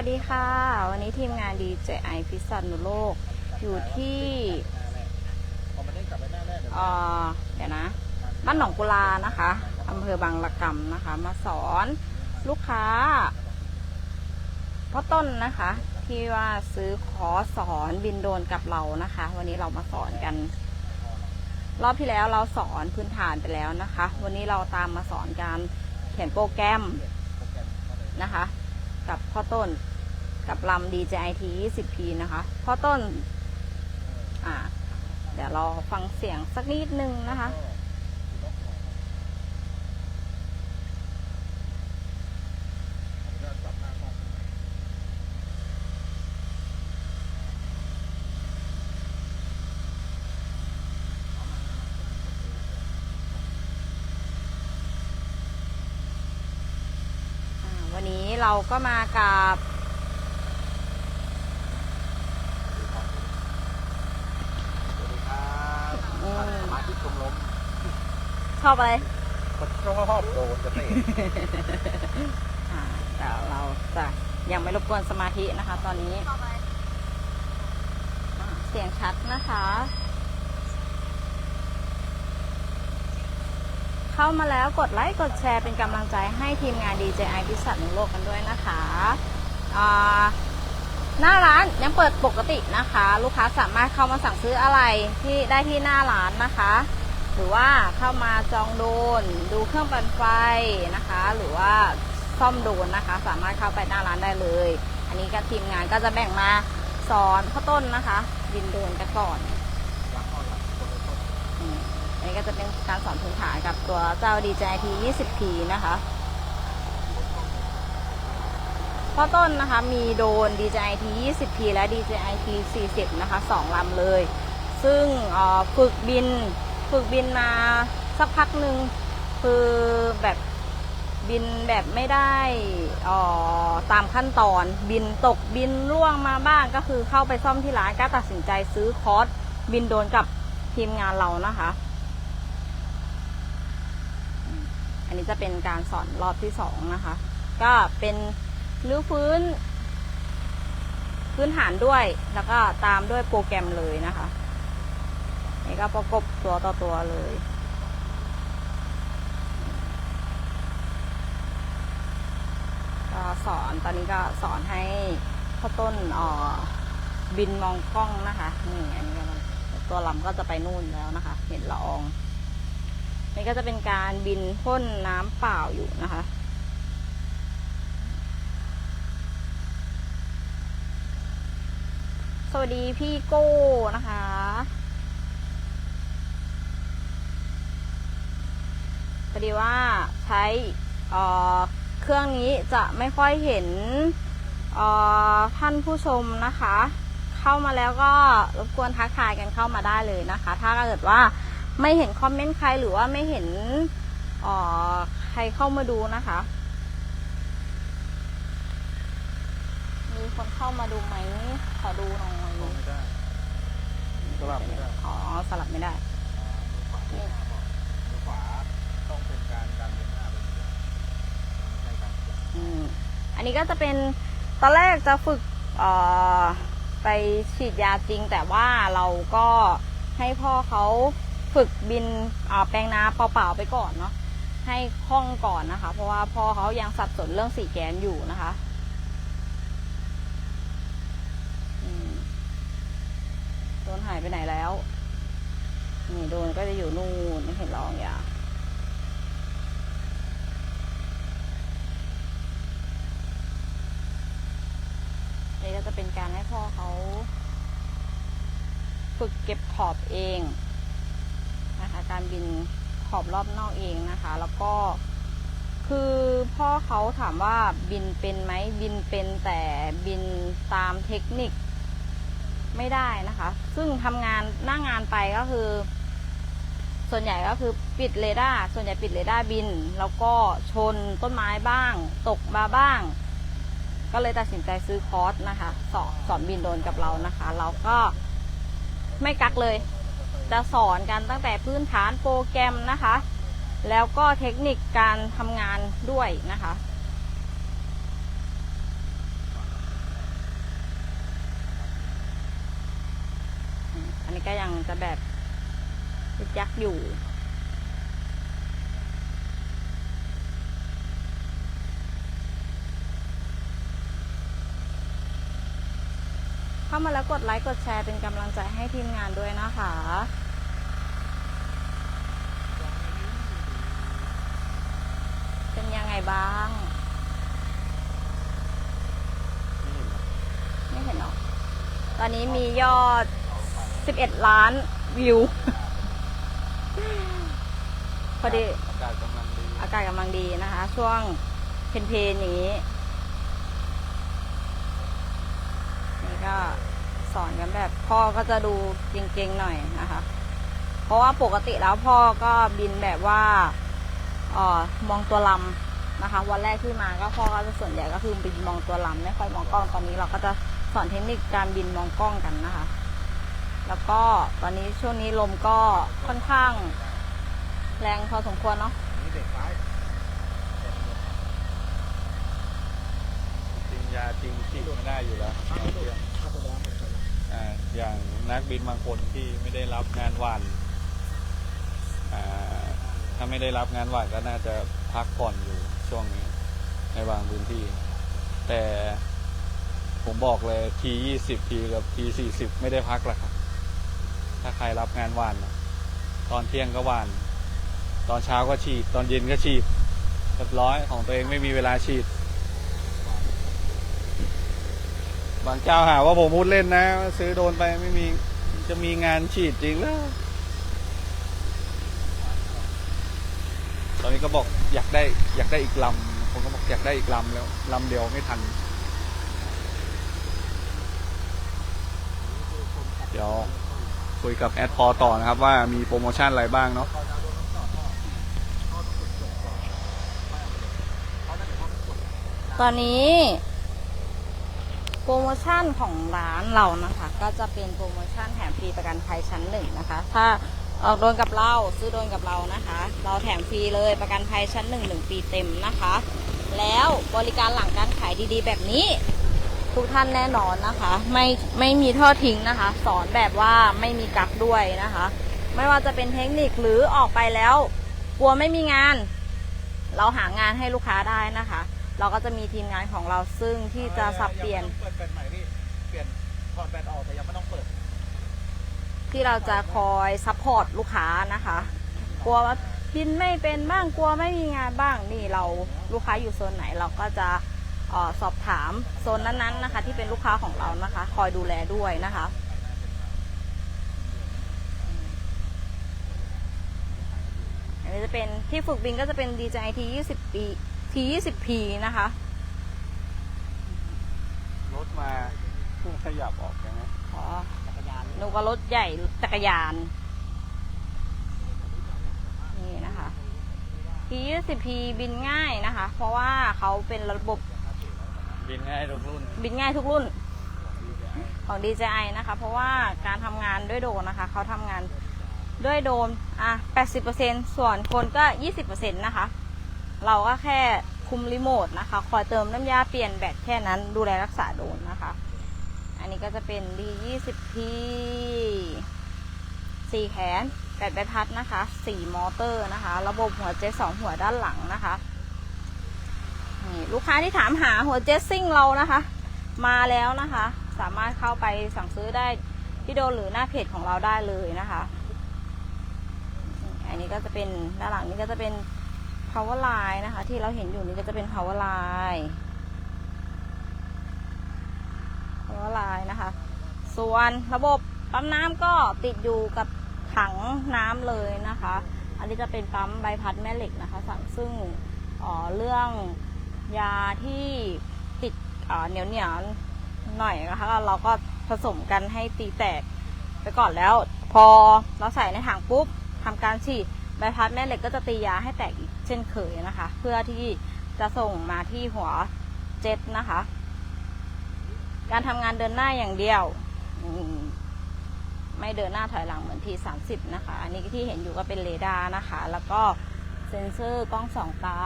วัสดีค่ะ วันนี้ทีมงาน DJI พิษณุโลก อยู่ที่อ๋อ่อเดี๋ยวนะบ้านหนองกุลานะคะอำเภอบางละกำนะคะ มาสอนลูกค้าพ่อต้นนะคะ ที่ว่าซื้อขอสอนบินโดนกับเรานะคะ วันนี้เรามาสอนกัน รอบที่แล้วเราสอนพื้นฐานไปแล้วนะคะ วันนี้เราตามมาสอนการเขียนโปรแกรมนะคะ กับพ่อต้น กับลำ DJI T 20P นะคะพ่อต้น อ่า เดี๋ยวเราฟังเสียงสักนิดนึงนะคะอ่าวันนี้เราก็มากับ สวัสดีครับ อืม สมาชิกชมรม ช อบอะไรคนชอบโดนเกษตรอ่าเดี๋ยวเราจะยังไม่รบกวนสมาธินะคะ ตอนนี้อ่าเสียงชัดนะคะ เข้ามาแล้วกดไลค์กดแชร์เป็นกำลังใจให้ทีมงาน DJI พิสัตนุโลกกันด้วยนะคะอ่าหน้าร้านยังเปิดปกตินะคะ ลูกค้าสามารถเข้ามาสั่งซื้ออะไรที่ได้ที่หน้าร้านนะคะ หรือว่าเข้ามาจองโดน ดูเครื่องปั่นไฟนะคะ หรือว่าซ่อมโดนนะคะ สามารถเข้าไปหน้าร้านได้เลย อันนี้ก็ทีมงานก็จะแบ่งมาสอนข้าวต้นนะคะบินโดนกันก่อนอันนี้ก็จะเป็นการสอนพื้นฐานกับตัวเจ้า DJI T 20P นะคะข้อต้นนะคะมีโดน DJI T 20P และ DJI T 40 นะคะสองลำเลย ซึ่งฝึกบิน ฝึกบินมาสักพักหนึ่งคือแบบบินแบบไม่ได้อ่อตามขั้นตอนบินตกบินร่วงมาบ้างก็คือเข้าไปซ่อมที่ร้านก็ตัดสินใจซื้อคอร์สบินโดนกับทีมงานเรานะคะ อันนี้จะเป็นการสอนรอบที่สองนะคะ ก็เป็นรื้อฟื้น พื้นฐานด้วยแล้วก็ตามด้วยโปรแกรมเลยนะคะ นี่ก็ประกบตัวต่อตัวเลยก็สอนตอนนี้ก็สอนให้ข้าต้นอ่อบินมองกล้องนะคะนี่อันนี้ก็ตัวลำก็จะไปนู่นแล้วนะคะ เห็นละอองนี่ก็จะเป็นการบินพ่นน้ำเปล่าอยู่นะคะสวัสดีพี่โก้นะคะพ อดีว่าใช้เอ่อเครื่องนี้จะไม่ค่อยเห็นเอ่อท่านผู้ชมนะคะ เข้ามาแล้วก็รบกวนทักทายกันเข้ามาได้เลยนะคะ ถ้าเกิดว่าไม่เห็นคอมเมนต์ใครหรือว่าไม่เห็นเอ่อใครเข้ามาดูนะคะ มีคนเข้ามาดูไหมขอดูหน่อยเข้าไม่ได้สลับไม่ได้อ๋อสลับไม่ได้ มือขวามือขวาต้องเป็นการดันเดินหน้าไปเรื่อยๆไม่ใช่ อันนี้ก็จะเป็นตอนแรกจะฝึกไปฉีดยาจริง แต่ว่าเราก็ให้พ่อเขาฝึกบินเอ่อแปลงนาเปล่าๆไปก่อนเนาะให้คล่องก่อนนะคะ เพราะว่าพ่อเขายังสับสนเรื่องสีแกนอยู่นะคะโดนหายไปไหนแล้ว นี่โดนก็จะอยู่นู่นไม่เห็นรองอย่า นี่ก็จะเป็นการให้พ่อเขาฝึกเก็บขอบเองนะคะ การบินขอบรอบนอกเองนะคะ แล้วก็คือพ่อเขาถามว่าบินเป็นไหมบินเป็นแต่บินตามเทคนิคไม่ได้นะคะ ซึ่งทำงานหน้างานไปก็คือ ส่วนใหญ่ก็คือปิดเรดาร์ส่วนใหญ่ปิดเรดาร์บิน แล้วก็ชนต้นไม้บ้าง ตกมาบ้าง ก็เลยตัดสินใจซื้อคอร์สนะคะสอนสอนบินโดนกับเรานะคะ เราก็ไม่กักเลย จะสอนกันตั้งแต่พื้นฐานโปรแกรมนะคะ แล้วก็เทคนิคการทำงานด้วยนะคะอันนี้ก็ยังจะแบบยักอยู่ เข้ามาแล้วกดไลค์กดแชร์เป็นกำลังใจให้ทีมงานด้วยนะคะเป็นยังไงบ้าง ไม่เห็นหรอกไม่เห็นเนาะตอนนี้มียอด 11 ล้านวิว พอดี อากาศกำลังดีอากาศกำลังดีนะคะ ช่วงเพนเพนๆอย่างนี้นี่ก็สอนกันแบบ พ่อก็จะดูเก่งๆหน่อยนะคะ เพราะว่าปกติแล้วพ่อก็บินแบบว่าเออมองตัวลำนะคะ วันแรกที่มาก็พ่อก็จะส่วนใหญ่ก็คือบินมองตัวลำไม่ค่อยมองกล้องตอนนี้เราก็จะสอนเทคนิคการบินมองกล้องกันนะคะ แล้วก็ตอนนี้ช่วงนี้ลมก็ค่อนข้าง แรงพอสมควรเนาะนี่เด็กซ้ายจริงยาจริงฉีดไม่ได้อยู่แล้ว อย่างนักบินบางคนที่ไม่ได้รับงานวันถ้าไม่ได้รับงานวันก็น่าจะพักผ่อนอยู่ช่วงนี้ในบางพื้นที่ แต่ผมบอกเลยทียี่สิบทีกับทีสี่สิบไม่ได้พักหรอกครับ ถ้าใครรับงานวานตอนเที่ยงก็วานตอนเช้าก็ฉีด ตอนเย็นก็ฉีดเรียบร้อยของตัวเองไม่มีเวลาฉีด บางเจ้าหาว่าผมพูดเล่นนะ ซื้อโดนไปไม่มีจะมีงานฉีดจริงแล้วตอนนี้ก็บอกอยากได้อยากได้อีกลำผมก็บอกอยากได้อีกลำแล้วลำเดียวไม่ทัน เดี๋ยวคุยกับแอดพอต่อนะครับว่ามีโปรโมชั่นอะไรบ้างเนาะตอนนี้ โปรโมชั่นของร้านเรานะคะ ก็จะเป็นโปรโมชั่นแถมฟรีประกันภัยชั้นหนึ่งนะคะ ถ้าออกโดนกับเราซื้อโดนกับเรานะคะ เราแถมฟรีเลยประกันภัยชั้นหนึ่งหนึ่งปีเต็มนะคะ แล้วบริการหลังการขายดีๆ แบบนี้ทุกท่านแน่นอนนะคะ ไม่ไม่มีทอดทิ้งนะคะ สอนแบบว่าไม่มีกักด้วยนะคะ ไม่ว่าจะเป็นเทคนิคหรือออกไปแล้ว กลัวไม่มีงาน เราหางานให้ลูกค้าได้นะคะ เราก็จะมีทีมงานของเราซึ่งที่จะสับเปลี่ยนเปิดแบตใหม่พี่เปลี่ยนถอดแบตออกแต่ยังไม่ต้องเปิด ที่เราจะคอยซัพพอร์ตลูกค้านะคะ กลัวว่าบินไม่เป็นบ้างกลัวไม่มีงานบ้างนี่เราลูกค้าอยู่โซนไหนเราก็จะเออสอบถามโซนนั้นๆนะคะ ที่เป็นลูกค้าของเรานะคะ คอยดูแลด้วยนะคะอันนี้จะเป็นที่ฝึกบินก็จะเป็น DJI T 20 ปี T 20 P นะคะ รถมาเพิ่งขยับออกใช่ไหมขอนึกว่ารถใหญ่จักรยาน นี่นะคะ T 20 P บินง่ายนะคะ เพราะว่าเขาเป็นระบบบินง่ายทุกรุ่นบินง่ายทุกรุ่นของ DJI นะคะ เพราะว่าการทำงานด้วยโดรนนะคะ เขาทำงานด้วยโดรนอะ 80%ส่วนคนก็ 20%นะคะ เราก็แค่คุมรีโมทนะคะ คอยเติมน้ำยาเปลี่ยนแบตแค่นั้นดูแลรักษาโดนนะคะ อันนี้ก็จะเป็น D20P สี่แขนแปดใบพัดนะคะสี่มอเตอร์นะคะ ระบบหัวเจ็ตสองหัวด้านหลังนะคะนี่ลูกค้าที่ถามหาหัวเจ็ตซิ่งเรานะคะ มาแล้วนะคะ สามารถเข้าไปสั่งซื้อได้ที่โดนหรือหน้าเพจของเราได้เลยนะคะ อันนี้ก็จะเป็นด้านหลังนี้ก็จะเป็น power line นะคะ ที่เราเห็นอยู่นี้ก็จะเป็น power line power line นะคะ ส่วนระบบปั๊มน้ำก็ติดอยู่กับถังน้ำเลยนะคะ อันนี้จะเป็นปั๊มใบพัดแม่เหล็กนะคะสั่งซึ่งเอ่อเรื่องยาที่ติดเหนียวเหนียวหน่อยนะคะเราก็ผสมกันให้ตีแตกไปก่อนแล้ว พอเราใส่ในถังปุ๊บทำการฉีดใบพัดแม่เหล็กก็จะตียาให้แตกอีก เช่นเคยนะคะ เพื่อที่จะส่งมาที่หัวเจ็ตนะคะ การทำงานเดินหน้าอย่างเดียว ไม่เดินหน้าถอยหลังเหมือนที30 นะคะ อันนี้ที่เห็นอยู่ก็เป็นเรดาร์นะคะ แล้วก็เซ็นเซอร์กล้องสองตา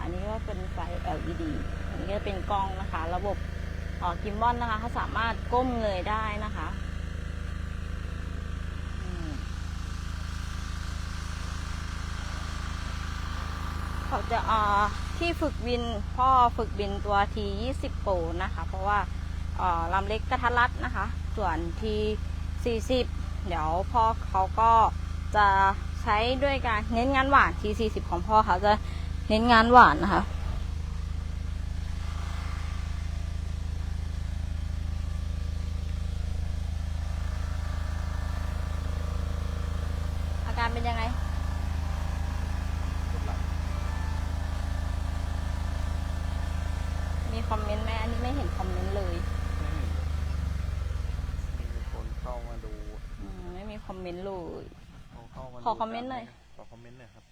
อันนี้ก็เป็นไฟ LED อันนี้ก็เป็นกล้องนะคะ ระบบกิมบอลนะคะเขาสามารถก้มเงยได้นะคะ เขาจะอ่าที่ฝึกบินพ่อฝึกบินตัวที20โปรนะคะ เพราะว่าอ่าลำเล็กกระทัดรัดนะคะ ส่วนที่40เดี๋ยวพ่อเขาก็จะใช้ด้วยการเน้นงานหวานที่40ของพ่อเขาจะเน้นงานหวานนะคะ อาการเป็นยังไง มีคอมเมนต์ไหมอันนี้ไม่เห็นคอมเมนต์เลย มีคนเข้ามาดู อืมไม่มีคอมเมนต์เลย เขาเข้ามาดู ขอ คอมเมนต์หน่อย ขอคอมเมนต์หน่อยครับ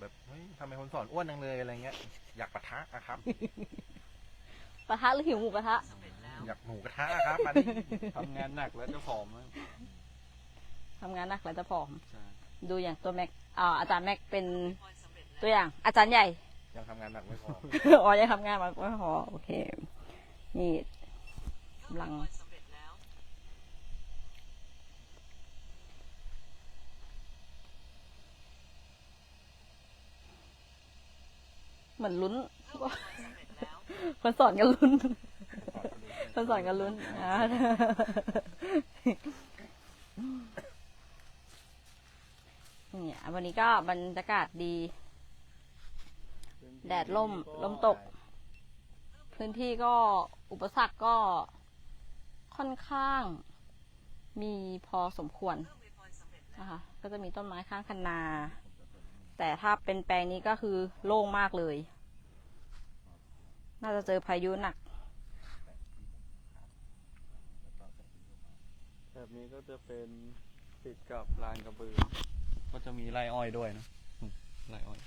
แบบเฮ้ยทำไมคนสอนอ้วนจังเลยอะไรเงี้ย อยากปะทะอะครับ ปะทะหรือหิวหมูกระทะ อยากหมูกระทะอะครับมาดิทำงานหนักแล้วจะผอมนะทำงานหนักแล้วจะผอม ใช่ดูอย่างตัวแม็กอ่าอาจารย์แม็กเป็นตัวอย่าง อาจารย์ใหญ่ ยังทำงานหนักไม่พอ อ๋อยังทำงานมาไม่พอโอเค นี่กำลัง เหมือนลุ้นคนสอนกันลุ้นคนสอนกันลุ้นอ่าเนี่ยวันนี้ก็บรรยากาศดี แดดล่มลมตก พื้นที่ก็อุปสรรคก็ค่อนข้างมีพอสมควรนะคะก็จะมีต้นไม้ข้างคันนา แต่ถ้าเป็นแปลงนี้ก็คือโล่งมากเลย น่าจะเจอพายุหนัก แบบนี้ก็จะเป็นติดกับลานกระบือ ก็จะมีไรอ้อยด้วยนะอืมไรอ้อย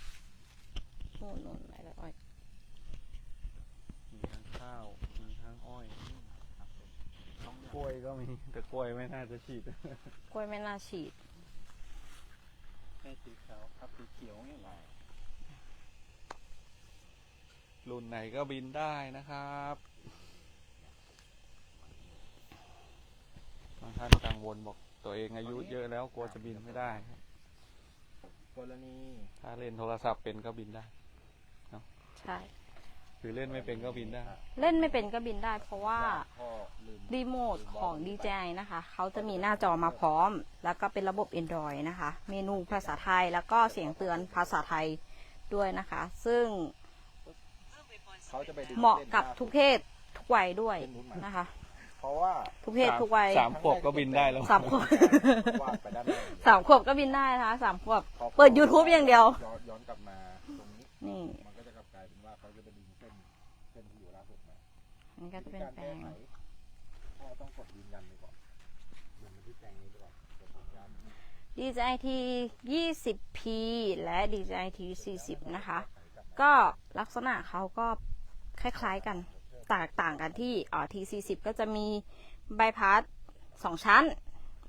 โน่นโน่นไหนละอ้อย มีทั้งข้าว มีทั้งอ้อยกล้วยก็มี แต่กล้วยไม่น่าจะฉีด กล้วยไม่น่าฉีด แค่สีขาวครับสีเขียวนี่แหละรุ่นไหนก็บินได้นะครับบางท่านกังวลบอกตัวเองอายุเยอะแล้วกลัวจะบินไม่ได้ครับกรณีถ้าเล่นโทรศัพท์เป็นก็บินได้ ใช่ หรือเล่นไม่เป็นก็บินได้ เล่นไม่เป็นก็บินได้ เพราะว่าพ่อลืมรีโมทของ DJI นะคะ เขาจะมีหน้าจอมาพร้อม แล้วก็เป็นระบบ Android นะคะ เมนูภาษาไทยแล้วก็เสียงเตือนภาษาไทยด้วยนะคะ ซึ่งเขาจะไปดึงเหมาะส้นกับหน้ทุกเพศทุกวัยด้วยนะคะ เพราะว่าทุกเพศทุกวัยสามขวบก็บินได้แล้วสามขวบวาดไปด้านหน้าสามขวบก็บินได้นะคะสามขวบพอเปิด YouTube อย่างเดียวย้อนย้อนกลับมาตรงนี้ ก็จะเป็นแปลแก้งไอต้องกดยืนยันไปก่อนยืนยันที่แปลงนี้ไปก่อนกดยืนยัน DJT 20P และ DJT 40 นะคะ ก็ลักษณะเขาก็คล้ายๆกันแตกต่างกันที่อ่า T 40 ก็จะมีใบพัดสองชั้น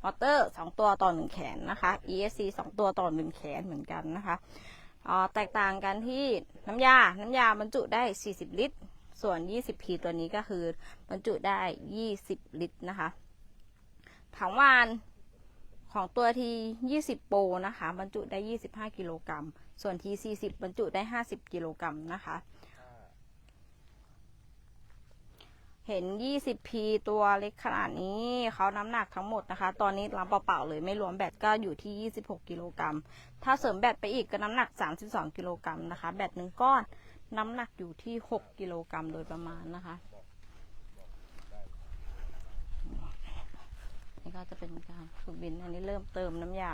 มอเตอร์สองตัวต่อหนึ่งแขนนะคะ ESC สองตัวต่อหนึ่งแขนเหมือนกันนะคะอ่าแตกต่างกันที่น้ำยา น้ำยาบรรจุได้ 40 ลิตร ส่วน 20P ตัวนี้ก็คือบรรจุได้ 20 ลิตรนะคะถังวานของตัวที20 โปรนะคะ บรรจุได้ 25 กิโลกรัม ส่วนที40 บรรจุได้ 50 กิโลกรัมนะคะ เห็น 20P ตัวเล็กขนาดนี้เขาน้ำหนักทั้งหมดนะคะ ตอนนี้ลำเปล่าๆเลยไม่รวมแบตก็อยู่ที่ 26 กิโลกรัม ถ้าเสริมแบตไปอีกก็น้ำหนัก 32 กิโลกรัมนะคะ แบตหนึ่งก้อน น้ำหนักอยู่ที่ 6 กิโลกรัมโดยประมาณนะคะ นี่ก็จะเป็นการฝึกบิน อันนี้เริ่มเติมน้ำยา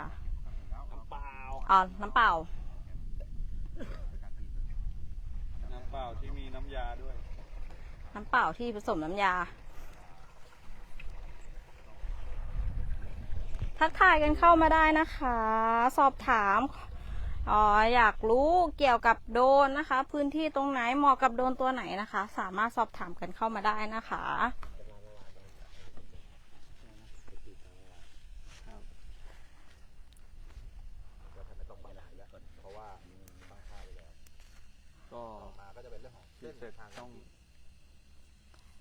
น้ำเปล่าอ๋อ น้ำเปล่า น้ำเปล่าที่มีน้ำยาด้วย น้ำเปล่าที่ผสมน้ำยา ทักทายกันเข้ามาได้นะคะ สอบถาม อ๋ออยากรู้เกี่ยวกับโดรนนะคะ พื้นที่ตรงไหนเหมาะกับโดรนตัวไหนนะคะ สามารถสอบถามกันเข้ามาได้นะคะ ก็ทำไมต้องบาลานซ์แล้วเพราะว่าตั้งค่าไปแล้วก็ต่อมาก็จะเป็นเรื่องของที่เส้นเสร็จทางต้อง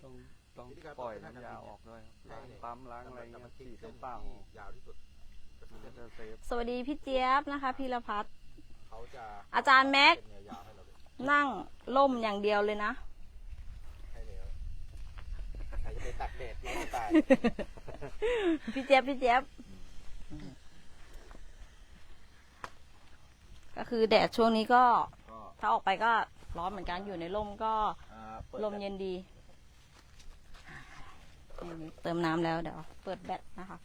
ต้องต้องปล่อยน้ำยาออกด้วยครับล้างปั๊มล้างอะไรเงี้ยฉีดน้ำเปล่ายาวที่สุดมันก็จะเซฟสวัสดีพี่เจี๊ยบนะคะพีรพัฒน์เขาจะ อาจารย์แม็กเป็นยาวๆให้เราเลยนั่งล่มอย่างเดียวเลยนะให้แล้วใครจะไปตักแดดร้อนจะตายพี่เจี๊ยบพี่เจี๊ยบก็คือแดดช่วงนี้ก็ก็ ถ้าออกไปก็ร้อนเหมือนกันอยู่ในร่มก็อ่าปิดลมเย็นดีนี่เติมน้ำแล้วเดี๋ยว เปิดแบตนะคะ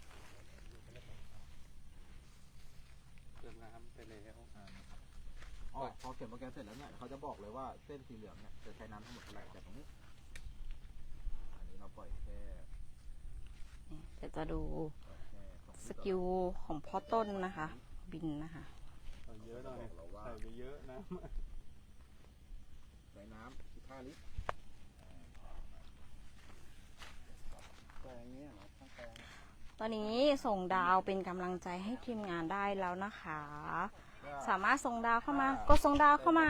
เติมน้ำไปแล้ว อ่า อ๋อพอเขียนโปรแกรมเสร็จแล้วเนี่ยเขาจะบอกเลยว่าเส้นสีเหลืองเนี่ยจะใช้น้ำทั้งหมดเท่าไหร่จากตรงนี้ อันนี้เราปล่อยแค่นี่เดี๋ยวจะดูปล่อยแค่สองลิตรสกิลของพ่อต้นนะคะ บินนะคะเอาเยอะหน่อยใส่ไปเยอะนะใส่น้ำ15ลิตรแปลงนี้เหรอทั้งแปลงตอนนี้ส่งดาวเป็นกำลังใจให้ทีมงานได้แล้วนะคะ สามารถส่งดาวเข้ามากดส่งดาวเข้ามา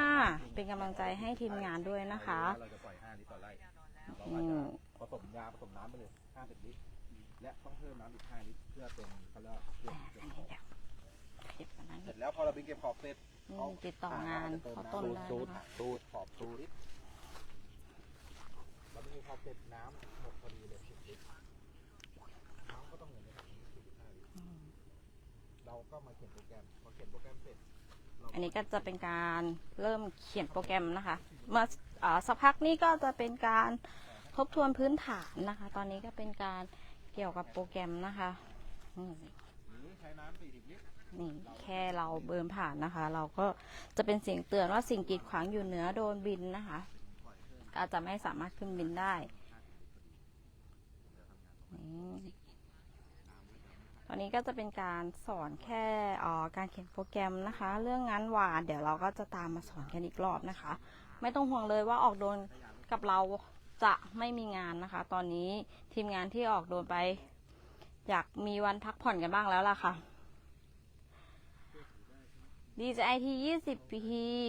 เป็นกำลังใจให้ทีมงานด้วยนะคะเราจะปล่อย5ลิตรต่อไร่เราอือาจจะมผสมยาผสมน้ำไปเลย50ลิตร และต้องเพิ่มน้ำอีก5ลิตรเพื่อเป็นเขาเรียกว่าเก็บเก็บขอบเก็บอันนั้นเสร็จแล้วพอเราไปเก็บขอบเสร็จนี่ติดต่องานพ่อต้นได้สูดนะคะสูดขอบสูดเราไม่มีขอบเสร็จน้ำหมดพอดีเลย10ลิตรน้ำก็ต้องเหมือนกัน45ลิตร เราก็มาเขียนโปรแกรมพอเขียนโปรแกรมเสร็จเราอันนี้ก็จะเป็นการเริ่มเขียนโปรแกรมนะคะ เมื่ออาสักพักนี้ก็จะเป็นการทบทวนพื้นฐานนะคะ ตอนนี้ก็เป็นการเกี่ยวกับโปรแกรมนะคะอืมหรือใช้น้ำ40ลิตรนี่แค่เราเบิร์นผ่านนะคะ เราก็จะเป็นเสียงเตือนว่าสิ่งกีดขวางอยู่เหนือโดนบินนะคะก็จะไม่สามารถขึ้นบินได้นี่ ตอนนี้ก็จะเป็นการสอนแค่การเขียนโปรแกรมนะคะ เรื่องงานวานเดี๋ยวเราก็จะตามมาสอนกันอีกรอบนะคะ ไม่ต้องห่วงเลยว่าออกโดนกับเราจะไม่มีงานนะคะ ตอนนี้ทีมงานที่ออกโดนไป อยากมีวันพักผ่อนกันบ้างแล้วล่ะค่ะ DJI T 20 P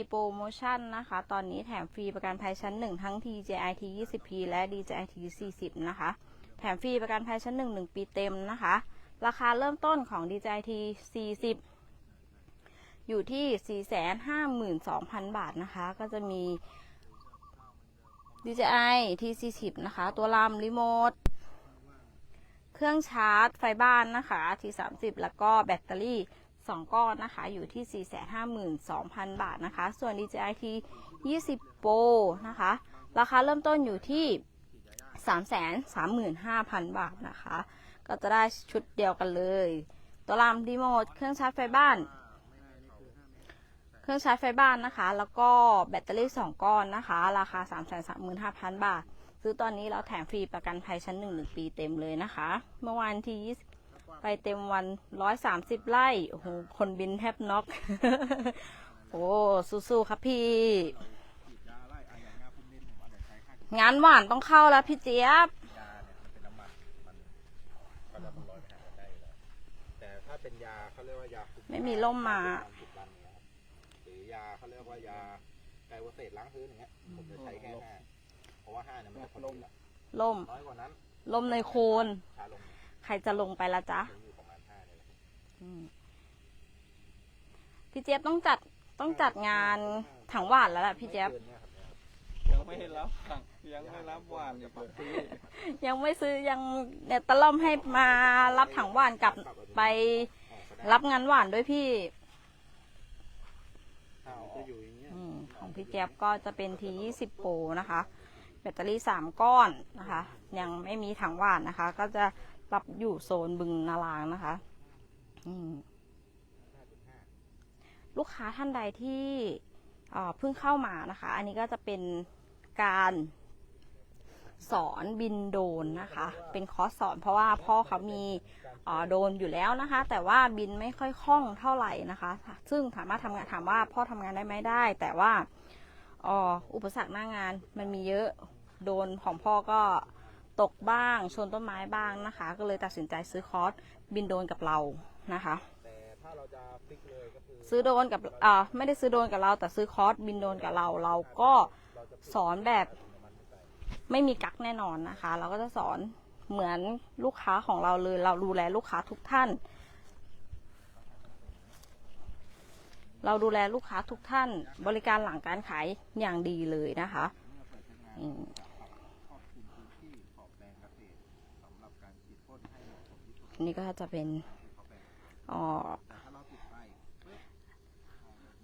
โปรโมชั่นนะคะ ตอนนี้แถมฟรีประกันภัยชั้น1ทั้ง DJI T 20 P และ DJI T 40 นะคะ แถมฟรีประกันภัยชั้น1 1ปีเต็มนะคะ ราคาเริ่มต้นของ DJI T 40 อยู่ที่ 452,000 บาทนะคะ ก็จะมี DJI T 40นะคะ ตัวลำรีโมท เครื่องชาร์จไฟบ้านนะคะ T 30แล้วก็แบตเตอรี่ 2 ก้อนนะคะ อยู่ที่ 452,000 บาทนะคะ ส่วน DJI T 20 Pro นะคะ ราคาเริ่มต้นอยู่ที่ 335,000 บาทนะคะ ก็จะได้ชุดเดียวกันเลย ตัวรำรีโมทเครื่องชาร์จไฟบ้าน เครื่องชาร์จไฟบ้านนะคะ แล้วก็แบตเตอรี่ 2 ก้อนนะคะ ราคา 335,000 บาท ซื้อตอนนี้เราแถมฟรีประกันภัยชั้นหนึ่งหนึ่งปีเต็มเลยนะคะ เมื่อวันที่ 20 ไปเต็มวัน 130 ไร่โอ้โหคนบินแทบน็อกโอ้สู้ๆครับพี่ งานหวานต้องเข้าแล้วพี่เจี๊ยบ ไม่มีร่มมา สิบวันเนี่ยครับหรือยาเขาเรียกว่ายาไกโวเซตล้างพื้นอย่างเงี้ยผมจะใช้แค่ห้าเพราะว่าห้าเนี่ยมันจะพอดีละล่ม น้อยกว่านั้นล่มในโคนชาลงใครจะลงไปละจ๊ะ จะอยู่ประมาณห้าเนี่ยแหละอืมพี่เจี๊ยบต้องจัดต้องจัดงานถังหวานแล้วแหละพี่เจี๊ยบ ไม่กินนี่ยครับเนี่ยยังไม่รับสั่งยังไม่รับหวานกับพี่ยังไม่ซื้อยังเนี่ยตะล่อมให้มารับถังหวานกลับไป รับงานหวานด้วยพี่ข้าวจะอยู่อย่างเงี้ยอมของพี่แจ๊บก็จะเป็นที20โปรนะคะ แบตเตอรี่ 3 ก้อนนะคะ ยังไม่มีถังหวานนะคะ ก็จะรับอยู่โซนบึงนารางนะคะอืมลูกค้าท่านใดที่เอ่อเพิ่งเข้ามานะคะ อันนี้ก็จะเป็นการ สอนบินโดรนนะคะ เป็นคอร์สสอนเพราะว่าพ่อเขามีเอ่อโดรนอยู่แล้วนะคะ แต่ว่าบินไม่ค่อยคล่องเท่าไหร่นะคะ ซึ่งสามารถทำงานถามว่าพ่อทำงานได้ไหมได้ แต่ว่าอ๋ออุปสรรคหน้างานมันมีเยอะโดนของพ่อก็ตกบ้างชนต้นไม้บ้างนะคะ ก็เลยตัดสินใจซื้อคอร์สบินโดรนกับเรานะคะแต่ถ้าเราจะฟิกเลยก็คือซื้อโดรนกับอ่าไม่ได้ซื้อโดรนกับเรา แต่ซื้อคอร์สบินโดรนกับเรา เราก็สอนแบบ ไม่มีกักแน่นอนนะคะ เราก็จะสอนเหมือนลูกค้าของเราเลย เราดูแลลูกค้าทุกท่าน เราดูแลลูกค้าทุกท่าน บริการหลังการขายอย่างดีเลยนะคะนี่ก็จะเป็นอ๋อ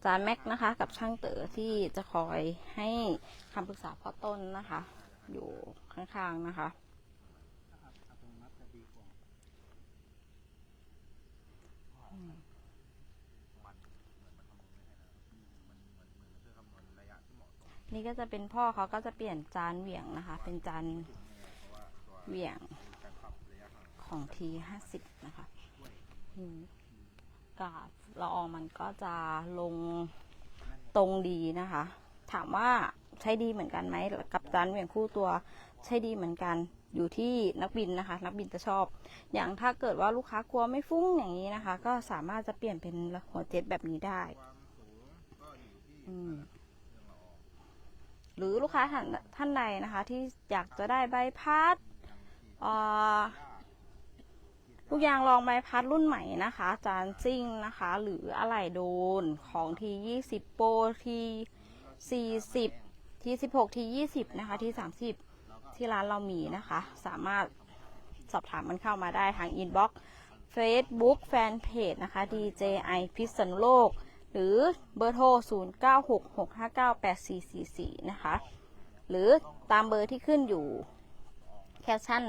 จานแม็กนะคะ กับช่างเต๋อที่จะคอยให้คำปรึกษาพ่อต้นนะคะ อยู่ข้างๆนะคะ นี่ก็จะเป็นพ่อเขาก็จะเปลี่ยนจานเหวี่ยงนะคะ เป็นจานเหวี่ยงของทีห้าสิบนะคะกาดละอองมันก็จะลงตรงดีนะคะ ถามว่า ใช้ดีเหมือนกันไหมกับจานเหวี่ยงคู่ตัวใช้ดีเหมือนกันอยู่ที่นักบินนะคะ นักบินจะชอบ อย่างถ้าเกิดว่าลูกค้ากลัวไม่ฟุ้งอย่างนี้นะคะ ก็สามารถจะเปลี่ยนเป็นหัวเจ็ตแบบนี้ได้หรือลูกค้าท่านท่านใดนะคะ ที่อยากจะได้ใบพัดลูกยางรองใบพัดรุ่นใหม่นะคะ จานซิ่งนะคะ หรืออะไหล่โดนของทียี่สิบโปรทีสี่สิบ ทีสิบหกทียี่สิบนะคะทีสามสิบที่ร้านเรามีนะคะ สามารถสอบถามมันเข้ามาได้ทางอินบ็อกซ์ Facebook แฟนเพจนะคะ DJI พิษณุโลก หรือเบอร์โทร 0966598444 นะคะ หรือตามเบอร์ที่ขึ้นอยู่แคปชั่น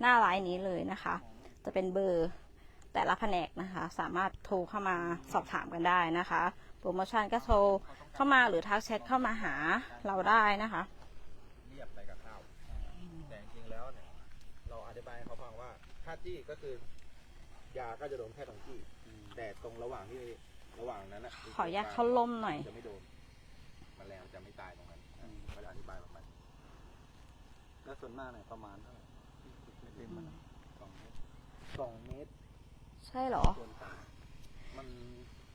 หน้าไลน์นี้เลยนะคะ จะเป็นเบอร์แต่ละแผนกนะคะ สามารถโทรเข้ามาสอบถามกันได้นะคะ รโมชั่นก็โทรเข้ามาหรือทักแชทเข้ามาหาเราได้นะคะเรียบไปกับข้าวแต่จริงๆแล้วเนี่ยเราอธิบายให้เขาฟังว่าถ้าจี้ก็คือยาก็จะโดนแค่ตรงจี้แต่ตรงระหว่างที่ระหว่างนั้นนะขออนุญาตเข้าล่มหน่อยจะไม่โดนแมลงจะไม่ตายตรงนั้นเขาจะอธิบายประมาณนี้แล้วส่วนมากเนี่ยประมาณเท่าไหร่ที่เล่นมันสองเมตรสองเมตร ใช่เหรอส่วนต่างมัน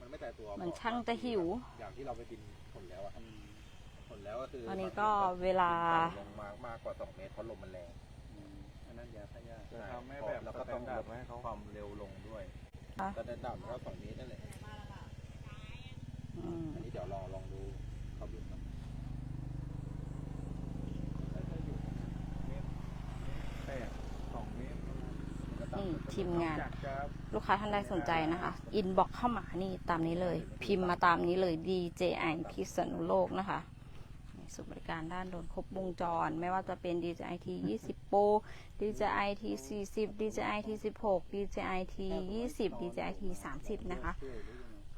มันไม่แต่ตัวเหมือนช่างจะหิว อย่างที่เราไปบินผลแล้วอะอืมผลแล้วก็คือตอนนี้ก็เวลา ลงมามากกว่าสองเมตรเพราะลมมันแรงอืมอันนั้นยาฆ่าหญ้าจะใช่ทำให้แบบแล้วสก็แตต้องนดาร์ดไว้ให้เขาความเร็วลงด้วยอะสแตนดาร์ดมันก็สองเมตรนั่นแหละอืม อันนี้เดี๋ยวลองลองดูเขาบินครับ แล้วจะอยู่เมตรแปดสองเมตร นี่ ทีมงาน ลูกค้าท่านใดสนใจนะคะอินบ็อกเข้ามานี่ตามนี้เลย พิมพ์มาตามนี้เลย DJI พิษณุโลกนะคะนี่สุบริการด้านโดนครบวงจร ไม่ว่าจะเป็น DJI T 20 Pro DJI T 40 DJI T 16 DJI T 20 DJI T 30 นะคะ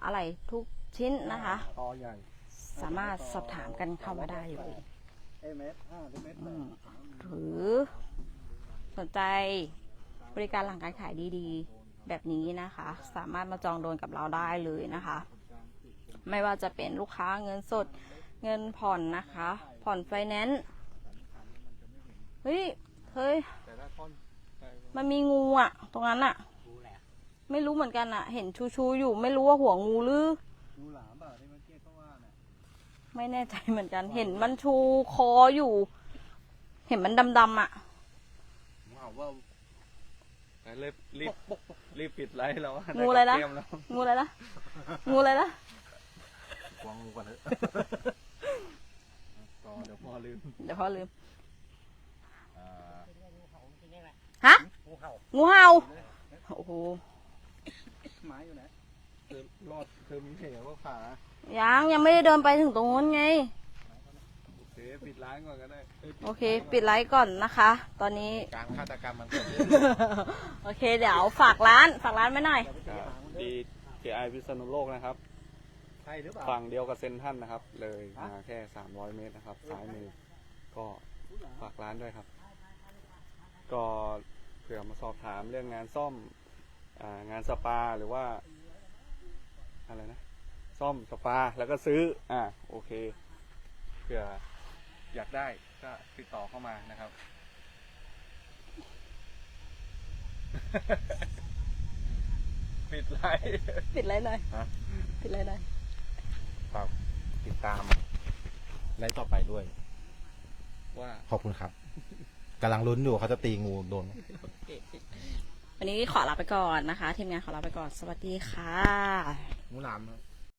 อะไรทุกชิ้นนะคะ สามารถสอบถามกันเข้ามาได้เลยเอเมตรห้าหรือเมตรแปอืดมหรือสนใจ บริการหลังการขายดีๆ แบบนี้นะคะ สามารถมาจองโดนกับเราได้เลยนะคะ ไม่ว่าจะเป็นลูกค้าเงินสดเงินผ่อนนะคะ ผ่อนไฟแนนซ์เฮ้ยเฮ้ยมันมีงูอะ ตรงนั้นอะ ไม่รู้เหมือนกันอะ เห็นชูชูอยู่ ไม่รู้ว่าหัวงูหรือไม่แน่ใจเหมือนกัน เห็นมันชูคออยู่ เห็นมันดำๆอะ เอาว่ารีบรีบรีบปิดไลฟ์แล้วงูอะไรนะด้กับเกมแล้วงูอะไรนะงูอะไรนะกวางงูก่อนเถอะต่อเดี๋ยวพอลืมเดี๋ยวพ่อลืมอ่าฮะงูเห่าโอ้โหไม้อยู่ไหนเธอรอดเธอมีเหวก็ขายังยังไม่ได้เดินไปถึงตรงนู้นไงโอเค ปิดร้านก่อนก็ได้ยโอเค ปิดไลฟ์ก่อนนะคะ ตอนนี้ การฆาตกรรมมันเกิดขึ้นโอเค เดี๋ยวฝากร้าน ฝากร้านไว้หน่อยดีเจไอพิษณุโลกนะครับ ใช่หรือเปล่าฝั่งเดียวกับเซนทรันนะครับ เลยมาแค่ 300 เมตรนะครับ ซ้ายมือ ก็ฝากร้านด้วยครับ ก็เผื่อมาสอบถามเรื่องงานซ่อมอางานสปาหรือว่า อะไรนะ ซ่อมสปาแล้วก็ซื้อ อ่าโอเค เผื่อ อยากได้ก็ติดต่อเข้ามานะครับ ปิดไลฟ์ปิดไลฟ์หน่อยฮะปิดไลฟ์หน่อยฝากติดตามไลฟ์ต่อไปด้วย ว่าขอบคุณครับกำลังลุ้นอยู่เขาจะตีงูโดนวันนี้ขอลาไปก่อนนะคะ ทีมงานขอลาไปก่อน สวัสดีค่ะหมูหลามครับ